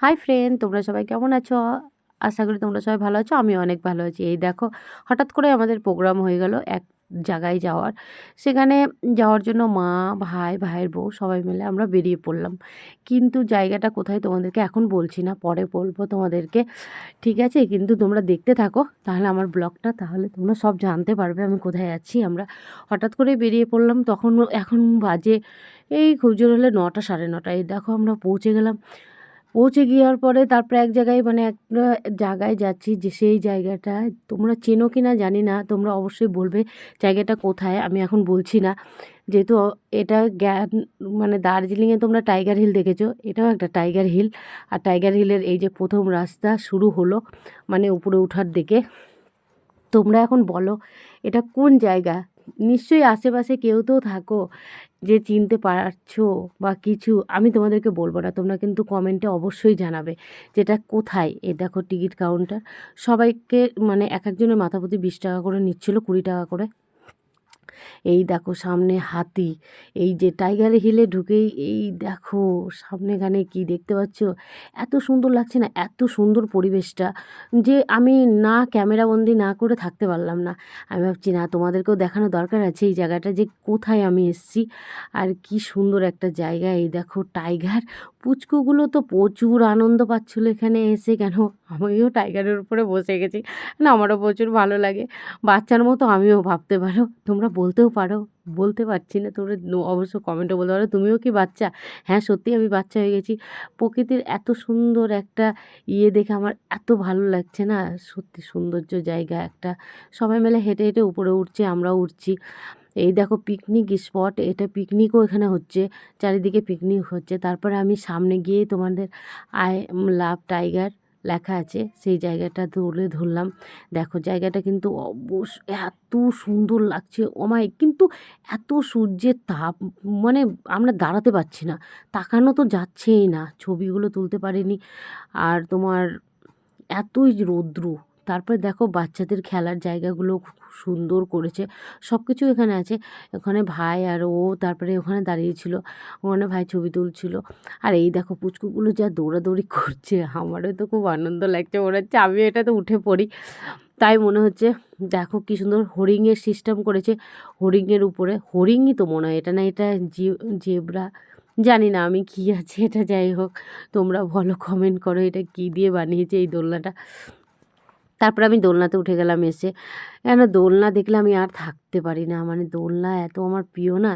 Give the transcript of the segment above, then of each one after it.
Hi friend তোমরা সবাই কেমন আছো? আশা করি তোমরা সবাই ভালো আছো আমি অনেক ভালো আছি। এই দেখো, হঠাৎ করে আমাদের প্রোগ্রাম হয়ে গেল এক জায়গায় যাওয়ার। সেখানে যাওয়ার জন্য মা, ভাই, ভাইয়ের বউ সবাই মিলে আমরা বেরিয়ে পড়লাম। কিন্তু জায়গাটা কোথায় তোমাদেরকে এখন বলছি না, পরে বলব তোমাদেরকে। ঠিক আছে? কিন্তু তোমরা দেখতে থাকো, তাহলে আমার ব্লগটা, তাহলে তোমরা সব জানতে পারবে আমি কোথায় আছি। আমরা হঠাৎ করে বেরিয়ে পড়লাম, তখন এখন বাজে, এই খুব জোর হলে নটা, সাড়ে নটা। এই দেখো আমরা পৌঁছে গেলাম। পৌঁছে গিয়ার পরে তারপরে এক জায়গায় মানে একটা জায়গায় যাচ্ছি যে সেই জায়গাটা। তোমরা চেনো কি না জানি না, তোমরা অবশ্যই বলবে জায়গাটা কোথায়, আমি এখন বলছি না। যেহেতু এটা জ্ঞান মানে দার্জিলিংয়ে তোমরা টাইগার হিল দেখেছ, এটাও একটা টাইগার হিল। আর টাইগার হিলের এই যে প্রথম রাস্তা শুরু হলো মানে উপরে ওঠার দিকে। তোমরা এখন বলো, এটা কোন জায়গা? নিশ্চয়ই আশেপাশে কেউ তো থাকো। যে চিনতে পারছ বা কিছু, আমি তোমাদেরকে বলব না, তোমরা কিন্তু কমেন্টে অবশ্যই জানাবে যেটা কোথায়। এ দেখো টিকিট কাউন্টার সবাইকে মানে এক একজনের মাথা প্রতি বিশ টাকা করে নিচ্ছিল, কুড়ি টাকা করে। এই দেখো সামনে হাতি, এই যে টাইগার হিলে ঢুকেই, এই দেখো সামনেখানে কি দেখতে পাচ্ছ? এত সুন্দর লাগছে না, এত সুন্দর পরিবেশটা যে আমি না ক্যামেরাবন্দি না করে থাকতে পারলাম না। আমি ভাবছি, না, তোমাদেরকেও দেখানো দরকার আছে এই জায়গাটা যে কোথায় আমি এসছি। আর কি সুন্দর একটা জায়গা, এই দেখো টাইগার পুচকুগুলো তো প্রচুর আনন্দ পাচ্ছিলো এখানে এসে কেন? আমিও টাইগারের উপরে বসে গেছি। না, আমারও প্রচুর ভালো লাগে। বাচ্চার মতো আমিও ভাবতে পারো। তোমরা বলতেও পারো। বলতে পারছি না। তোমরা অবশ্য কমেন্টে বলতে পারো। তুমিও কি বাচ্চা? হ্যাঁ সত্যি আমি বাচ্চা হয়ে গেছি। প্রকৃতির এত সুন্দর একটা ইয়ে দেখে আমার এত ভালো লাগছে না? সত্যি সৌন্দর্য জায়গা একটা। সবাই মিলে হেঁটে হেঁটে উপরে উঠছে, আমরাও উঠছি। এই দেখো পিকনিক স্পট এটা পিকনিকও এখানে হচ্ছে, চারিদিকে পিকনিক হচ্ছে। তারপরে আমি সামনে গিয়ে তোমাদের আই লাভ টাইগার লেখা আছে, সেই জায়গাটা তুলে ধরলাম। দেখো জায়গাটা কিন্তু অবশ্য এত সুন্দর লাগছে ওমাই কিন্তু এত সূর্যের তাপ মানে আমরা দাঁড়াতে পারছি না। তাকানো তো যাচ্ছেই না, ছবিগুলো তুলতে পারিনি। আর তোমার এতই রৌদ্রু তারপরে দেখো বাচ্চাদের খেলার জায়গাগুলো খুব সুন্দর করেছে। সব কিছু এখানে আছে। ওখানে ভাই আর ও তারপরে ওখানে দাঁড়িয়েছিল ওখানে ভাই ছবি তুলছিল। আর এই দেখো পুচকুগুলো যা দৌড়াদৌড়ি করছে, আমারও তো খুব আনন্দ লাগছে। মনে হচ্ছে আমি এটাতে উঠে পড়ি। তাই মনে হচ্ছে, দেখো কী সুন্দর হরিংয়ের সিস্টেম করেছে হরিংয়ের উপরে। হরিংই তো মনে হয় এটা না এটা জেব্রা? জানি না আমি কী আছে, এটা যাই হোক। তোমরা বলো কমেন্ট করো এটা কী দিয়ে বানিয়েছে এই দোলনাটা। তারপর আমি দোলনাতে উঠে গেলাম এসে। কেন দোলনা দেখলে আমি আর থাকতে পারি না। মানে দোলনা এত আমার প্রিয় না।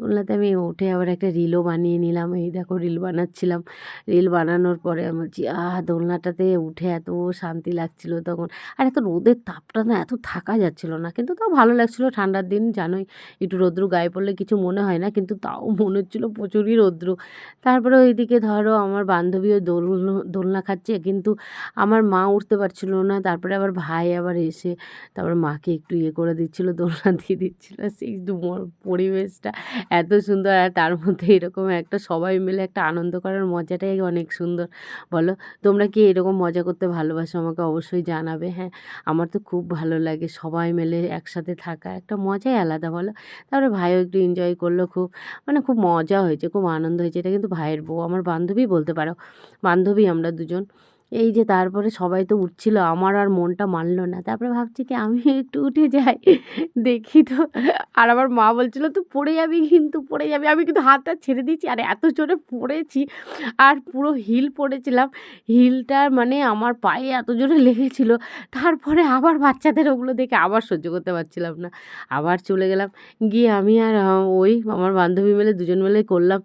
দোলনাতে আমি উঠে আবার একটা রিলও বানিয়ে নিলাম। এই দেখো রিল বানাচ্ছিলাম। রিল বানানোর পরে আমি বলছি, আহ, দোলনাটাতে উঠে এত শান্তি লাগছিল তখন। আর এত রোদের তাপটা না, এত থাকা যাচ্ছিল না। কিন্তু তাও ভালো লাগছিল। ঠান্ডার দিন জানোই, একটু রৌদ্র গায়ে পড়লে কিছু মনে হয় না। কিন্তু তাও মনে হচ্ছিল প্রচুরই রৌদ্র। তারপরে ওইদিকে ধরো আমার বান্ধবীও দোল দোলনা খাচ্ছে। কিন্তু আমার মা উঠতে পারছিল না। তারপরে আবার ভাই আবার এসে, তারপর মাকে একটু ইয়ে করে দিচ্ছিল, দোলনা দিয়ে দিচ্ছিল। সেই পরিবেশটা এত সুন্দর আর তার মধ্যে এরকম একটা সবাই মিলে একটা আনন্দ করার মজাটাই অনেক সুন্দর। বলো, তোমরা কি এরকম মজা করতে ভালোবাসো? আমাকে অবশ্যই জানাবে। হ্যাঁ আমার তো খুব ভালো লাগে সবাই মিলে একসাথে থাকা, একটা মজাই আলাদা বলো। তারপরে ভাইও একটু এনজয় করল খুব মানে খুব মজা হয়েছে, খুব আনন্দ হয়েছে। এটা কিন্তু ভাইয়ের বউ, আমার বান্ধবী বলতে পারো। বান্ধবী আমরা দুজন। এই যে তারপরে সবাই তো উঠছিল, আমার আর মনটা মানলো না। তারপরে ভাবছি কি আমি একটু উঠে যাই, দেখি তো। আর আমার মা বলছিল, তুই পড়ে যাবি কিন্তু, পড়ে যাবি। আমি কিন্তু হাতটা ছেড়ে দিয়েছি, আর এত জোরে পড়েছি, আর পুরো হিল পড়েছিলাম। হিলটার মানে আমার পায়ে এত জোরে লেগেছিল, তারপরে আবার বাচ্চাদের ওগুলো দেখে আবার সহ্য করতে পারছিলাম না। আবার চলে গেলাম, গিয়ে আমি আর ওই আমার বান্ধবী মিলে দুজন মিলে করলাম,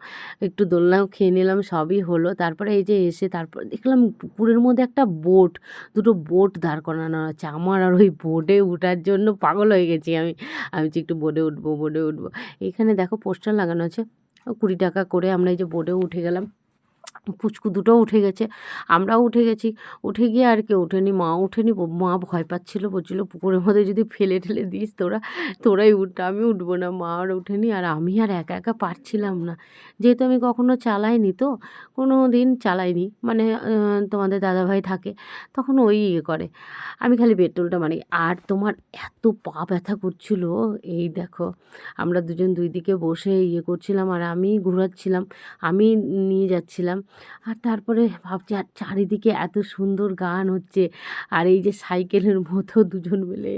একটু দোলনাও খেয়ে নিলাম, সবই হলো। তারপরে এই যে এসে তারপর দেখলাম পুকুরে পুকুরের মধ্যে একটা বোট, দুটো বোট দাঁড় করানো আছে। আমার আর ওই বোটে উঠার জন্য পাগল হয়ে গেছি আমি। আমি যে একটু বোটে উঠবো বোটে উঠবো। এখানে দেখো পোস্টার লাগানো আছে। কুড়ি টাকা করে আমরা এই যে বোটে উঠে গেলাম। পুচকু দুটো উঠে গেছে। আমরাও উঠে গেছি। উঠে গিয়ে আর কেউ উঠেনি মা ওঠেনি মা ভয় পাচ্ছিলো, বলছিলো, পুকুরের মধ্যে যদি ফেলে ঠেলে দিস তোরা, তোরাই উঠ, আমি উঠবো না। মা আর উঠেনি, আর আমি আর একা একা পারছিলাম না। যেহেতু আমি কখনো চালাইনি তো কোনো দিন চালাইনি। মানে তোমাদের দাদাভাই থাকে, তখন ওই ইয়ে করে। আমি খালি পেট্রোলটা মারি। আর তোমার এত পা ব্যথা করছিল, এই দেখো, আমরা দুজন দুই দিকে বসে ইয়ে করছিলাম, আর আমি ঘোরাচ্ছিলাম, আমি নিয়ে যাচ্ছিলাম। আর তারপরে ভাবছি, আর চারিদিকে এত সুন্দর গান হচ্ছে। আর এই যে সাইকেলের মতো দুজন মিলে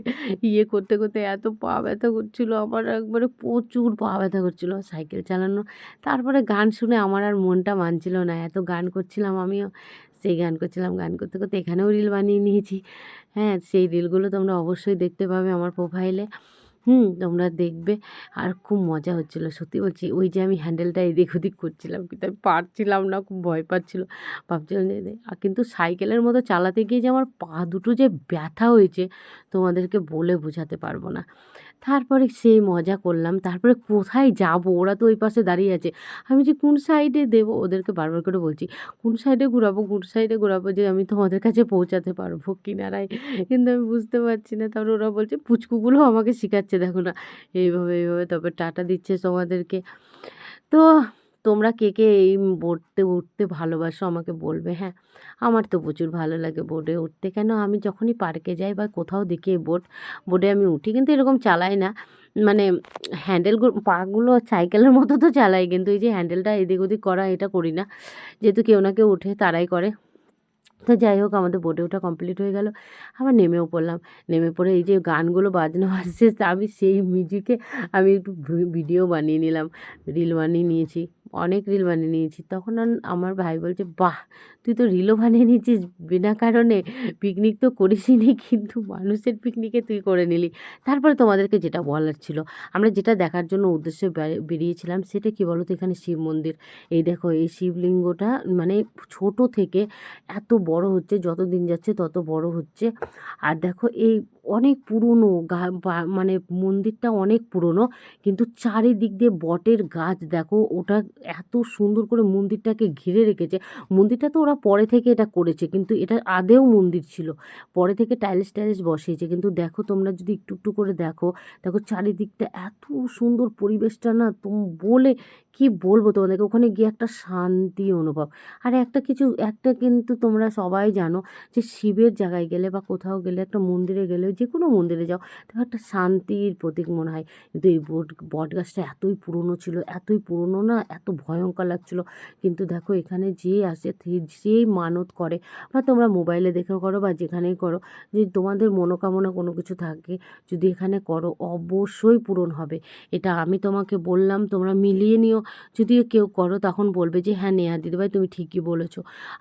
ইয়ে করতে করতে এত পা ব্যথা করছিল আমার, একবারে প্রচুর পা ব্যথা করছিল সাইকেল চালানো। তারপরে গান শুনে আমার আর মনটা মানছিল না, এত গান করছিলাম আমিও, সেই গান করছিলাম, গান করতে করতে এখানেও রিল বানিয়ে নিয়েছি। হ্যাঁ সেই রিলগুলো তোমরা অবশ্যই দেখতে পাবে আমার প্রোফাইলে হুম, তোমরা দেখবে। আর খুব মজা হচ্ছিল, সত্যি বলছি। ওই যে আমি হ্যান্ডেলটা এদিক ওদিক করছিলাম, কিন্তু আমি পারছিলাম না, খুব ভয় পাচ্ছিলো। ভাবছিলাম যে কিন্তু সাইকেলের মতো চালাতে গিয়ে যে আমার পা দুটো যে ব্যথা হয়েছে, তোমাদেরকে বলে বোঝাতে পারব না। তারপরে সে মজা করলাম। তারপরে কোথায় যাব? ওরা তো ওই পাশে দাঁড়িয়ে আছে। আমি যে কোন সাইডে দেব? ওদেরকে বারবার করে বলছি, কোন সাইডে ঘুরাবো? কোন সাইডে ঘুরাবো? যে আমি তোমাদের কাছে পৌঁছাতে পারব কিনারায়। কিন্তু আমি বুঝতে পারছি না। তারপরে ওরা বলছে, পুচকুগুলো আমাকে শেখাচ্ছে। দেখো না, এইভাবে এইভাবে। তবে টাটা দিচ্ছে তোমাদেরকে। তো তোমরা কে কে এই বোর্ডতে উঠতে ভালোবাসো আমাকে বলবে হ্যাঁ? আমার তো প্রচুর ভালো লাগে বোর্ডে উঠতে। কেন? আমি যখনই পার্কে যাই বা কোথাও দেখি বোট, বোটে আমি উঠি কিন্তু এরকম চালাই না। মানে হ্যান্ডেলগুলো পাগুলো সাইকেলের মতো তো চালাই কিন্তু এই যে হ্যান্ডেলটা এদিক ওদিক করা এটা করি না। যেহেতু কেউ না কেউ উঠে তারাই করে। তো যাই হোক, আমাদের বোটে ওঠা কমপ্লিট হয়ে গেল। আবার নেমেও পড়লাম। নেমে পড়ে এই যে গানগুলো বাজনা বাজছে আমি সেই মিউজিকে আমি একটু ভিডিও বানিয়ে নিলাম। রিল বানিয়ে নিয়েছি, অনেক রিল বানিয়ে নিয়েছি। তখন আমার ভাই বলছে, বাহ, তুই তো রিলও বানিয়ে নিয়েছিস। বিনা কারণে পিকনিক তো করিসই নি, কিন্তু মানুষের পিকনিকে তুই করে নিলি। তারপরে তোমাদেরকে যেটা বলার ছিল, আমরা যেটা দেখার জন্য উদ্দেশ্যে বেরিয়েছিলাম সেটা কি বলো তো এখানে শিব মন্দির। এই দেখো, এই শিবলিঙ্গটা মানে ছোট থেকে এত বড় হচ্ছে, যত দিন যাচ্ছে তত বড় হচ্ছে। আর দেখো এই অনেক পুরনো গা মানে মন্দিরটা অনেক পুরনো, কিন্তু চারিদিক দিয়ে বটের গাছ, দেখো ওটা এত সুন্দর করে মন্দিরটাকে ঘিরে রেখেছে। মন্দিরটা তো ওরা পরে থেকে এটা করেছে, কিন্তু এটা আদেও মন্দির ছিল। পরে থেকে টাইলস টাইলস বসিয়েছে, কিন্তু দেখো তোমরা যদি একটু একটু করে দেখো দেখো চারিদিকটা এত সুন্দর পরিবেশটা না, তোম বলে কি বলব তোমাদেরকে? ওখানে গিয়ে একটা শান্তি অনুভব। আর একটা কিছু, একটা কিন্তু তোমরা সবাই জানো যে শিবের জায়গায় গেলে বা কোথাও গেলে, একটা মন্দিরে গেলে, যে কোনো মন্দিরে যাও তো একটা শান্তির প্রতীক মনে হয়। কিন্তু এই বট বট গাছটা এতই পুরনো ছিল, এতই পুরনো না, এত ভয়ঙ্কর লাগছিল। কিন্তু দেখো এখানে যে আসে যেই মানত করে, বা তোমরা মোবাইলে দেখেও করো বা যেখানেই করো, যে তোমাদের মনোকামনা কোনো কিছু থাকে, যদি এখানে করো, অবশ্যই পূরণ হবে। এটা আমি তোমাকে বললাম, তোমরা মিলিয়ে নিও। যদি কেউ করো তখন বলবে যে হ্যাঁ নেহা দিদিভাই, তুমি ঠিকই বলেছ।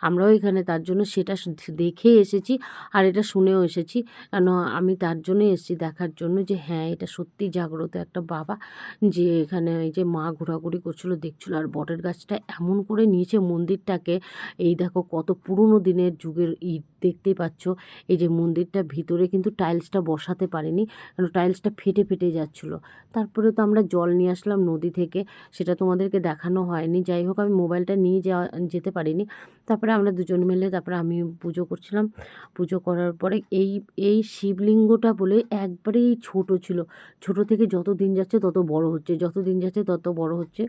আমরাও এখানে তার জন্য সেটা দেখে এসেছি আর এটা শুনেও এসেছি। কেন আমি তার জন্য এসেছি দেখার জন্য যে হ্যাঁ এটা সত্যি জাগ্রত একটা বাবা যে, এখানে এই যে মা ঘোরাঘুরি করছিল, দেখছিল আর বটের গাছটা এমন করে নিয়েছে মন্দিরটাকে। এই দেখো কত পুরনো দিনের যুগের ইট দেখতেই পাচ্ছ। এই যে মন্দিরটা ভিতরে কিন্তু টাইলসটা বসাতে পারেনি। কারণ টাইলসটা ফেটে ফেটে যাচ্ছিল। তারপরে তো আমরা জল নিয়ে আসলাম নদী থেকে। সেটা তোমাদেরকে দেখানো হয়নি। যাই হোক আমি মোবাইলটা নিয়ে যাওয়া যেতে পারিনি। তারপরে আমরা দুজন মিলে তারপরে আমি পুজো করছিলাম। পুজো করার পরে এই এই শিবলিঙ্গটা বলে একবারেই ছোট ছিল। ছোট থেকে যত দিন যাচ্ছে তত বড় হচ্ছে, যত দিন যাচ্ছে তত বড় হচ্ছে।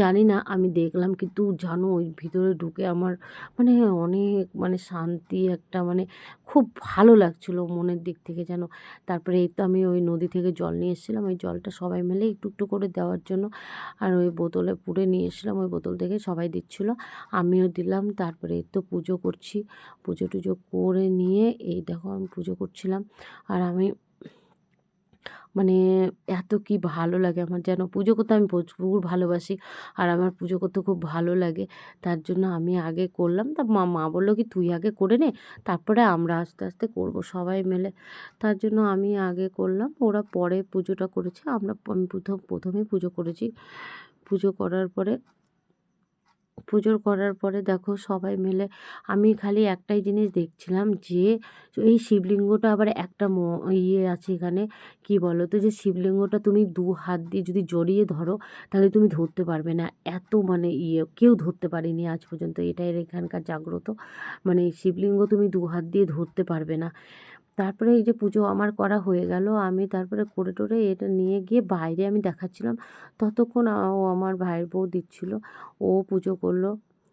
জানি না, আমি দেখলাম কিন্তু জানো ওই ভিতরে ঢুকে আমার মানে অনেক মানে শান্তি একটা মানে খুব ভালো লাগছিল মনের দিক থেকে যেন। তারপরে এই তো আমি ওই নদী থেকে জল নিয়ে এসেছিলাম। ওই জলটা সবাই মিলে একটু একটু করে দেওয়ার জন্য আর ওই বোতলে পুড়ে নিয়ে এসেছিলাম। ওই বোতল থেকে সবাই দিচ্ছিল। আমিও দিলাম, তারপরে এই তো পুজো করছি। পুজো টুজো করে নিয়ে এই দেখো আমি পুজো করছিলাম। আর আমি মানে এত কি ভালো লাগে আমার যেন। পুজো করতে আমি প্রচুর ভালোবাসি আর আমার পুজো করতে খুব ভালো লাগে। তার জন্য আমি আগে করলাম। তা মা মা বলল কি, তুই আগে করে নে, তারপরে আমরা আস্তে আস্তে করব সবাই মিলে। তার জন্য আমি আগে করলাম। ওরা পরে পুজোটা করেছে। আমরা আমি প্রথম, প্রথমেই পুজো করেছি। পুজো করার পরে পুজো করার পরে দেখো সবাই মিলে আমি খালি একটাই জিনিস দেখছিলাম যে, এই শিবলিঙ্গটা আবার একটা ইয়ে আছে এখানে। কি বলো তো যে শিবলিঙ্গটা তুমি দু হাত দিয়ে যদি জড়িয়ে ধরো, তাহলে তুমি ধরতে পারবে না। এত মানে ইয়ে কেউ ধরতে পারেনি আজ পর্যন্ত। এটাই এখানকার জাগ্রত। মানে শিবলিঙ্গ তুমি দু হাত দিয়ে ধরতে পারবে না। তারপরে এই যে পুজো আমার করা হয়ে গেল, আমি তারপরে করে টোরে এটা নিয়ে গিয়ে বাইরে আমি দেখাচ্ছিলাম। ততক্ষণ ও আমার ভাইয়ের বউ দিচ্ছিল, ও পুজো করল,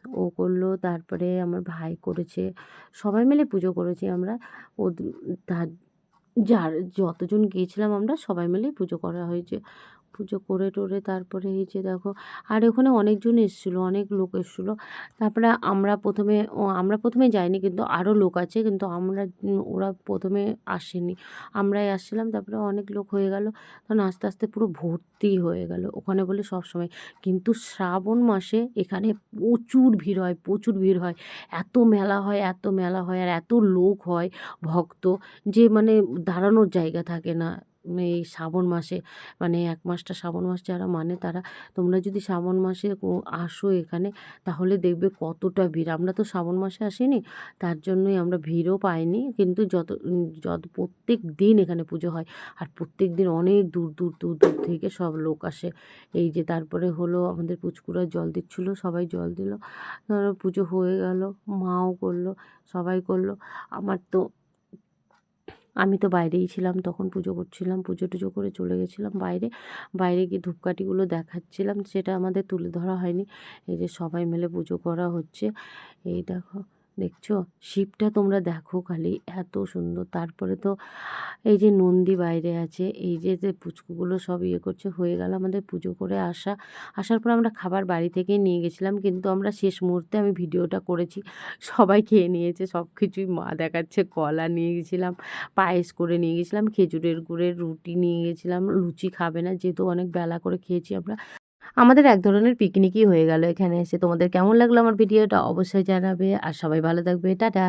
ও করল, তারপরে আমার ভাই করেছে, সবাই মিলে পুজো করেছি আমরা। ও তার, যার যতজন গিয়েছিলাম আমরা সবাই মিলেই পুজো করা হয়েছে। পুজো করে টরে তারপরে এই যে দেখো, আর ওখানে অনেকজন এসেছিল, অনেক লোক এসেছিল। তারপরে আমরা প্রথমে আমরা প্রথমে যাইনি কিন্তু আরও লোক আছে, কিন্তু আমরা, ওরা প্রথমে আসেনি। আমরাই আসছিলাম, তারপরে অনেক লোক হয়ে গেল। তখন আস্তে আস্তে পুরো ভর্তি হয়ে গেল ওখানে বলে সব সময়। কিন্তু শ্রাবণ মাসে এখানে প্রচুর ভিড় হয়, প্রচুর ভিড় হয়। এত মেলা হয়, এত মেলা হয়, আর এত লোক হয়, ভক্ত, যে মানে দাঁড়ানোর জায়গা থাকে না। এই শ্রাবণ মাসে মানে এক মাসটা শ্রাবণ মাস যারা মানে তারা, তোমরা যদি শ্রাবণ মাসে আসো এখানে, তাহলে দেখবে কতটা ভিড়। আমরা তো শ্রাবণ মাসে আসিনি, তার জন্যই আমরা ভিড়ও পাইনি, কিন্তু যত যত প্রত্যেক দিন এখানে পুজো হয়। আর প্রত্যেক দিন অনেক দূর দূর দূর দূর থেকে সব লোক আসে। এই যে তারপরে হলো আমাদের পুচকুরা জল দিচ্ছিল, সবাই জল দিল। ধরো পুজো হয়ে গেল, মাও করল, সবাই করল। আমার তো আমি তো বাইরেই ছিলাম, তখন পুজো করছিলাম, পুজো টুজো করে চলে গেছিলাম বাইরে। বাইরে গিয়ে ধূপকাঠিগুলো দেখাচ্ছিলাম, সেটা আমাদের তুলে ধরা হয়নি। এই যে সবাই মিলে পুজো করা হচ্ছে, এই দেখো। দেখছ? শিবটা তোমরা দেখো খালি, এত সুন্দর। তারপরে তো এই যে নন্দী বাইরে আছে, এই যে যে পুচকুগুলো সব ইয়ে করছে, হয়ে গেল আমাদের পুজো করে আসা। আসার পর আমরা খাবার বাড়ি থেকেই নিয়ে গেছিলাম, কিন্তু আমরা শেষ মুহূর্তে আমি ভিডিওটা করেছি, সবাই খেয়ে নিয়েছে, সব কিছুই মা দেখাচ্ছে, কলা নিয়ে গেছিলাম, পায়েস করে নিয়ে গেছিলাম, খেজুরের গুড়ের রুটি নিয়ে গেছিলাম, লুচি খাবে না, যেহেতু অনেক বেলা করে খেয়েছি আমরা। আমাদের এক ধরনের পিকনিকই হয়ে গেল এখানে এসে। তোমাদের কেমন লাগল আমার ভিডিওটা অবশ্যই জানাবে। আর সবাই ভালো থাকবে। টাটা!